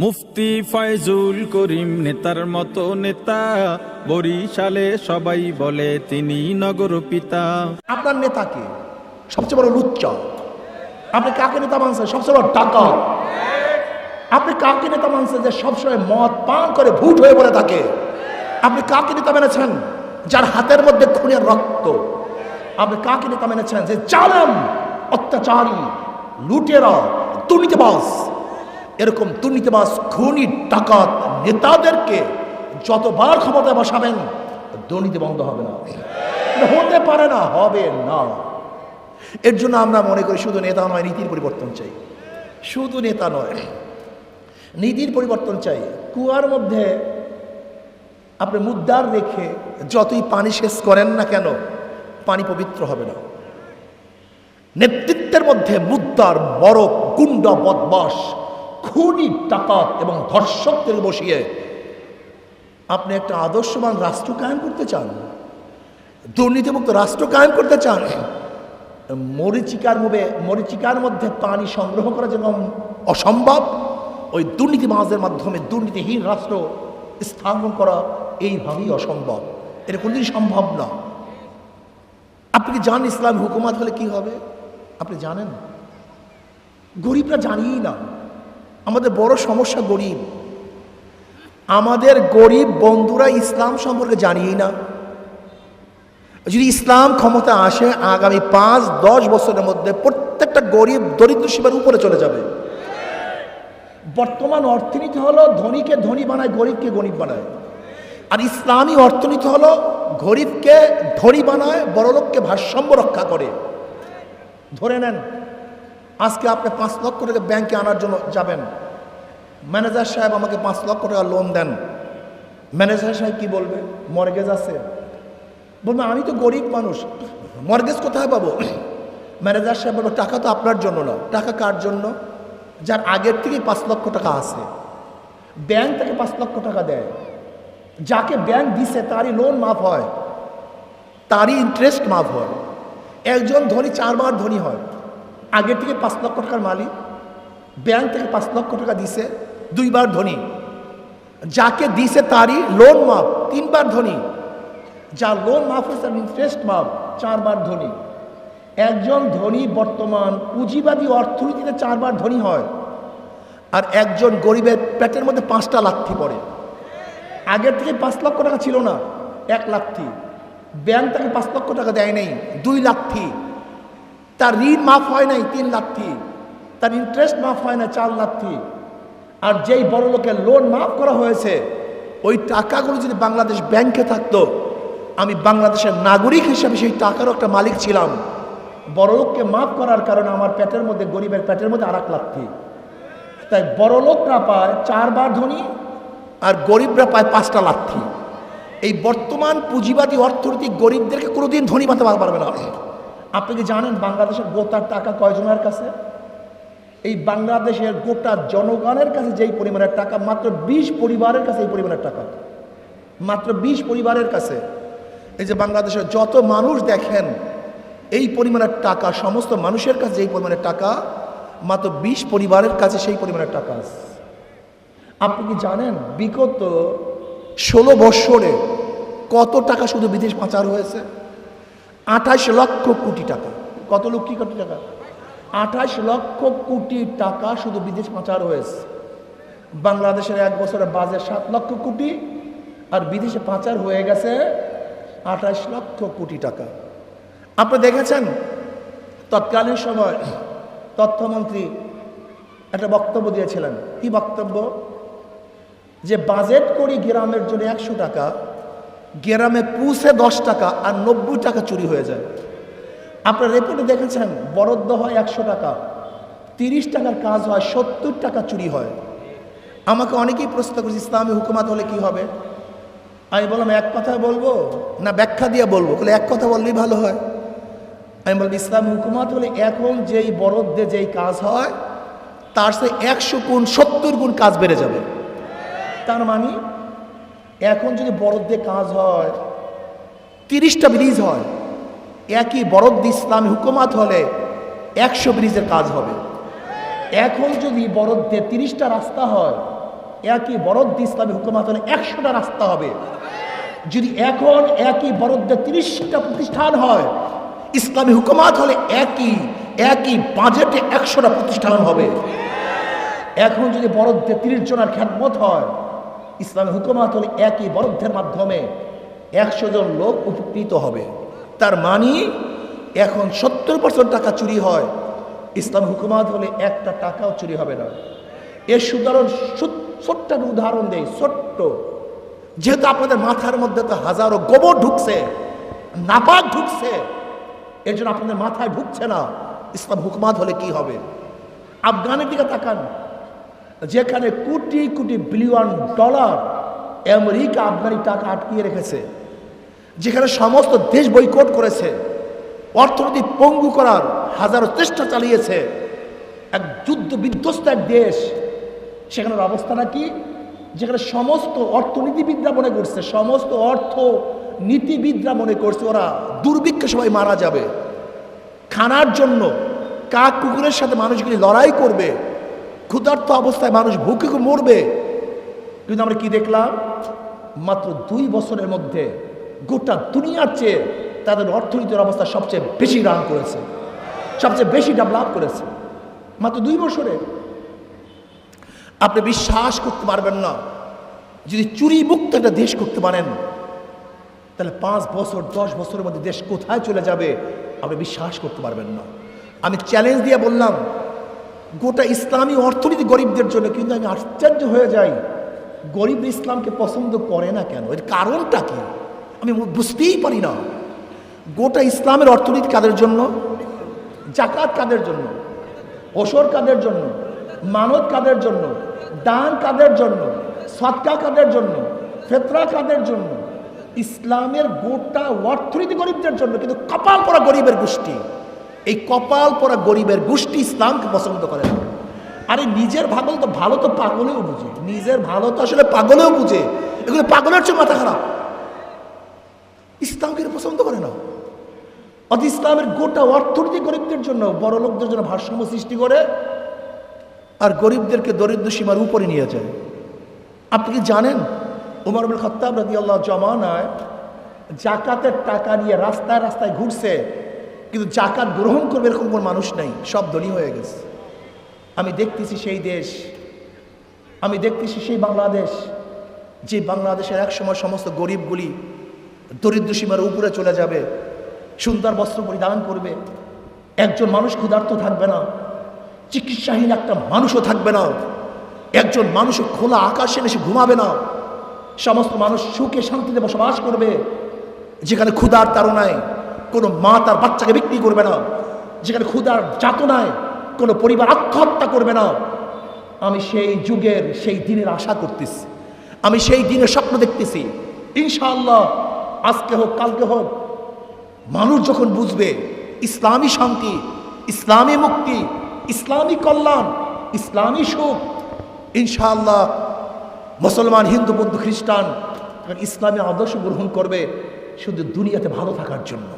মুফতি ফয়জুল করিম নেতার মতো নেতা, বরিশালে সবাই বলে তিনি নগর পিতা। আপনার নেতাকে সবচেয়ে বড় লুচ্চা। আপনি কাকে নেতা মানছেন? সবচেয়ে বড় টাকা আপনি কাকে নেতা মানছেন যে সবসময় মদ পান করে ভুট হয়ে বলে থাকে? আপনি কাকে নেতা মেনেছেন? যার হাতের মধ্যে খুনের রক্ত। আপনি কাকে নেতা মেনেছেন? যে জালেম, অত্যাচারী, লুটেরা দুর্নীতিবাস এরকম দুর্নীতিবাস খুনি, ডাকাত, নেতাদেরকে যতবার ক্ষমতায় বসাবেন, দুর্নীতি বন্ধ হবে না। হতে পারে না, হবে না। এর জন্য আমরা মনে করি শুধু নেতা নয়, নীতির পরিবর্তন চাই। শুধু নেতা নয়, নীতির পরিবর্তন চাই। কুয়ার মধ্যে আপনি মুদ্রার রেখে যতই পানি শেষ করেন না কেন, পানি পবিত্র হবে না। নেতৃত্বের মধ্যে মুদ্রার বড় গুন্ডা বদমাস খুনি ডাকাত এবং ধর্ষকদের বসিয়ে আপনি একটা আদর্শবান রাষ্ট্র কায়েম করতে চান, দুর্নীতিমুক্ত রাষ্ট্র কায়েম করতে চান, মরিচিকার মুবে, মরিচিকার মধ্যে পানি সংগ্রহ করা যেরকম অসম্ভব, ওই দুর্নীতি দুর্নীতিবাজদের মাধ্যমে দুর্নীতিহীন রাষ্ট্র স্থাপন করা এইভাবেই অসম্ভব। এটা কোনোদিন সম্ভব না। আপনি কি জানেন ইসলাম হুকুমাত হলে কি হবে? আপনি জানেন? গরিবরা জানিই না। আমাদের বড় সমস্যা গরিব। আমাদের গরিব বন্ধুরা ইসলাম সম্পর্কে জানিই না। যদি ইসলাম ক্ষমতা আসে, আগামী পাঁচ, দশ বছরের মধ্যে প্রত্যেকটা গরিব দরিদ্র সীমার উপরে চলে যাবে। বর্তমান অর্থনীতি হলো, ধনীকে ধনী বানায়, গরিবকে গরিব বানায়। আর ইসলামী অর্থনীতি হলো, গরিবকে ধনী বানায়, বড়লোককে ভারসাম্য রক্ষা করে। ধরে নেন। আজকে আপনি পাঁচ লক্ষ টাকা ব্যাংকে আনার জন্য যাবেন। ম্যানেজার সাহেব আমাকে পাঁচ লক্ষ টাকা লোন দেন। ম্যানেজার সাহেব কি বলবে? মর্গেজ আছে। বলবে, আমি তো গরিব মানুষ। মর্গেজ কোথায় পাবো? ম্যানেজার সাহেব বলব টাকা তো আপনার জন্য না। টাকা কার জন্য? যার আগের থেকেই পাঁচ লক্ষ টাকা আছে। ব্যাংক থেকে পাঁচ লক্ষ টাকা দেয়। যাকে ব্যাংক দিছে, তারই লোন মাফ হয়। তারই ইন্টারেস্ট মাফ হয়। একজন ধনী, চারবার ধনী হয়। আগের থেকে পাঁচ লক্ষ টাকার মালিক, ব্যাংক থেকে পাঁচ লক্ষ টাকা দিছে, দুইবার ধনী। যাকে দিছে তারই লোন মাফ, তিনবার ধনী। যা লোন মাফ হয়েছে তার ইন্টারেস্ট মাফ, চারবার ধনী। একজন ধনী বর্তমান পুঁজিবাদী অর্থনীতিতে চারবার ধনী হয়। আর একজন গরিবের পেটের মধ্যে পাঁচটা লাথি পড়ে। আগের থেকে পাঁচ লক্ষ টাকা ছিল না, এক লাথি। ব্যাংক তাকে পাঁচ লক্ষ টাকা দেয় নাই, দুই লাথি। তার ঋণ মাফ হয় নাই তিন লাথি, তার ইন্টারেস্ট মাফ হয় না চার লাথি। আর যেই বড় লোকের লোন মাফ করা হয়েছে, ওই টাকাগুলো যদি বাংলাদেশ ব্যাংকে থাকতো, আমি বাংলাদেশের নাগরিক হিসেবে সেই টাকারও একটা মালিক ছিলাম। বড়লোককে মাফ করার কারণে আমার পেটের মধ্যে, গরিবের পেটের মধ্যে আর এক লাথি। তাই বড়লোকরা পায় চারবার ধনী আর গরিবরা পায় পাঁচটা লাথি। এই বর্তমান পুঁজিবাদী অর্থনীতি গরিবদেরকে কোনোদিন ধনী বানাতে পারবে না। আপনি কি জানেন বাংলাদেশের গোটার টাকা কয়জনের কাছে? এই বাংলাদেশের গোটা জনগণের কাছে যেই পরিমাণের টাকা, মাত্র বিশ পরিবারের কাছে এই পরিমাণের টাকা। মাত্র বিশ পরিবারের কাছে। এই যে বাংলাদেশের যত মানুষ দেখেন, এই পরিমাণের টাকা, সমস্ত মানুষের কাছে যেই পরিমাণের টাকা, মাত্র বিশ পরিবারের কাছে সেই পরিমাণের টাকা আছে। আপনি কি জানেন বিগত ষোলো বৎসরে কত টাকা শুধু বিদেশ পাচার হয়েছে? আঠাশ লক্ষ কোটি টাকা। কত লক্ষ কোটি টাকা? আঠাশ লক্ষ কোটি টাকা শুধু বিদেশ পাচার হয়েছে। বাংলাদেশের এক বছরে বাজেট সাত লক্ষ কোটি আর বিদেশে পাচার হয়ে গেছে আঠাশ লক্ষ কোটি টাকা। আপনি দেখেছেন? তৎকালীন সময় তথ্যমন্ত্রী একটা বক্তব্য দিয়েছিলেন। কি বক্তব্য? যে বাজেট করি গ্রামের জন্য একশো টাকা গ্রামে পুষে দশ টাকা আর নব্বই টাকা চুরি হয়ে যায়। আপনার রিপোর্টে দেখেছেন, বরাদ্দ হয় একশো টাকা, তিরিশ টাকার কাজ হয়, সত্তর টাকা চুরি হয়। আমাকে অনেকেই প্রশ্ন করেছে, ইসলামী হুকুমাত হলে কি হবে? আমি বললাম, এক কথা বলব না, ব্যাখ্যা দিয়ে বলব? বলে, এক কথা বললেই ভালো হয়। আমি বললাম, ইসলাম হুকুমাত হলে এখন যেই বরদ্দে যেই কাজ হয়, তার সে একশো গুণ, সত্তর গুণ কাজ বেড়ে যাবে। তার মানে এখন যদি বরদ্দে কাজ হয়, তিরিশটা ব্রিজ হয়, একই বরদ্দ ইসলামী হুকুমাত হলে একশো ব্রিজের কাজ হবে। এখন যদি বরদ্দে তিরিশটা রাস্তা হয়, একই বরদ্দ ইসলামী হুকুমাত হলে একশোটা রাস্তা হবে। যদি এখন একই বরদ্দে তিরিশটা প্রতিষ্ঠান হয়, ইসলামী হুকুমাত হলে একই একই বাজেটে একশোটা প্রতিষ্ঠান হবে। এখন যদি বরদ্দে তিরিশ জনের খ্যাতমত হয় ইসলামী হুকুমাত হলে একই বরদ্ধের মাধ্যমে একশো জন লোক উপকৃত হবে। তার মানি এখন সত্তর পার্সেন্ট টাকা চুরি হয়। ইসলাম হুকুমাত হলে একটা টাকাও চুরি হবে না। এর সুদাহরণ সু- ছোট্ট উদাহরণ দেয় ছোট্ট। যেহেতু আপনাদের মাথার মধ্যে তো হাজারো গোবর ঢুকছে, নাপাক ঢুকছে, এর জন্য আপনাদের মাথায় ঢুকছে না। ইসলাম হুকুমাত হলে কি হবে? আফগানের দিকে তাকান। যেখানে crore crore billion dollar America Afghani টাকা আটকিয়ে রেখেছে, যেখানে সমস্ত দেশ বৈকট করেছে, অর্থনীতি পঙ্গু করার হাজারো চেষ্টা চালিয়েছে, এক যুদ্ধ বিধ্বস্ত এক দেশ সেখানের অবস্থাটা কি যেখানে সমস্ত অর্থনীতিবিদরা মনে করছে, সমস্ত অর্থ নীতিবিদরা মনে করছে ওরা দুর্ভিক্ষে সবাই মারা যাবে। খানার জন্য কাক কুকুরের সাথে মানুষগুলি লড়াই করবে ক্ষুধার্ত অবস্থায় মানুষ ভুকে মরবে। কিন্তু আমরা কি দেখলাম? মাত্র দুই বছরের মধ্যে গোটা দুনিয়ার চেয়ে তাদের অর্থনীতির অবস্থা সবচেয়ে বেশি রান করেছে। সবচেয়ে বেশি ডেভেলপ করেছে। মাত্র দুই বছরে। আপনি বিশ্বাস করতে পারবেন না। যদি চুরি মুক্ত একটা দেশ করতে পারেন, তাহলে পাঁচ বছর, দশ বছরের মধ্যে দেশ কোথায় চলে যাবে? আপনি বিশ্বাস করতে পারবেন না। আমি চ্যালেঞ্জ দিয়ে বললাম গোটা ইসলামী অর্থনীতি গরিবদের জন্য, কিন্তু আমি আশ্চর্য হয়ে যাই। গরিব ইসলামকে পছন্দ করে না কেন? এর কারণটা কি? আমি বুঝতেই পারি না। গোটা ইসলামের অর্থনীতি কাদের জন্য? জাকাত কাদের জন্য? ওসর কাদের জন্য? মানত কাদের জন্য? দান কাদের জন্য? সৎকা কাদের জন্য? ফেতরা কাদের জন্য? ইসলামের গোটা অর্থনীতি গরিবদের জন্য, কিন্তু কপাল পরা গরিবের গোষ্ঠী। এই কপাল পরা গরিবের গোষ্ঠী ইসলামকে পছন্দ করে না। আরে নিজের ভালো তো ভালো তো পাগলেও বুঝে। নিজের ভালো তো আসলে পাগলেও বুঝে। এগুলো পাগলের চেয়ে মাথা খারাপ। ইসলামকে পছন্দ করে না। অত ইসলামের গোটা অর্থনীতি গরিবদের জন্য, বড় লোকদের জন্য ভারসাম্য সৃষ্টি করে আর গরিবদেরকে দরিদ্র সীমার উপরে নিয়ে যায়। আপনি কি জানেন, উমর আবুল খত্তাব রাজি আল্লাহ জমানায় জাকাতের টাকা নিয়ে রাস্তায় রাস্তায় ঘুরছে। কিন্তু জাকাত গ্রহণ করবে এরকম কোনো মানুষ নাই, সব ধনী হয়ে গেছে। আমি দেখতেছি সেই দেশ, আমি দেখতেছি সেই বাংলাদেশ, যে বাংলাদেশের এক সময় সমস্ত গরিবগুলি দরিদ্র সীমার উপরে চলে যাবে, সুন্দর বস্ত্র পরিধান করবে, একজন মানুষ ক্ষুধার্ত থাকবে না, চিকিৎসাহীন একটা মানুষও থাকবে না, একজন মানুষ খোলা আকাশে এসে ঘুমাবে না, সমস্ত মানুষ সুখে শান্তিতে বসবাস করবে, যেখানে ক্ষুধার তাড়নায় কোনো মা তার বাচ্চাকে বিক্রি করবে না। যেখানে ক্ষুধার যাতনায় কোনো পরিবার আত্মহত্যা করবে না। আমি সেই যুগের সেই দিনের আশা করতেছি। আমি সেই দিনের স্বপ্ন দেখতেছি। ইনশাআল্লাহ আজকে হোক, কালকে হোক, মানুষ যখন বুঝবে ইসলামী শান্তি, ইসলামী মুক্তি, ইসলামী কল্যাণ, ইসলামী সুখ, ইনশাআল্লাহ মুসলমান, হিন্দু, বৌদ্ধ, খ্রিস্টান ইসলামী আদর্শ গ্রহণ করবে শুধু দুনিয়াতে ভালো থাকার জন্য।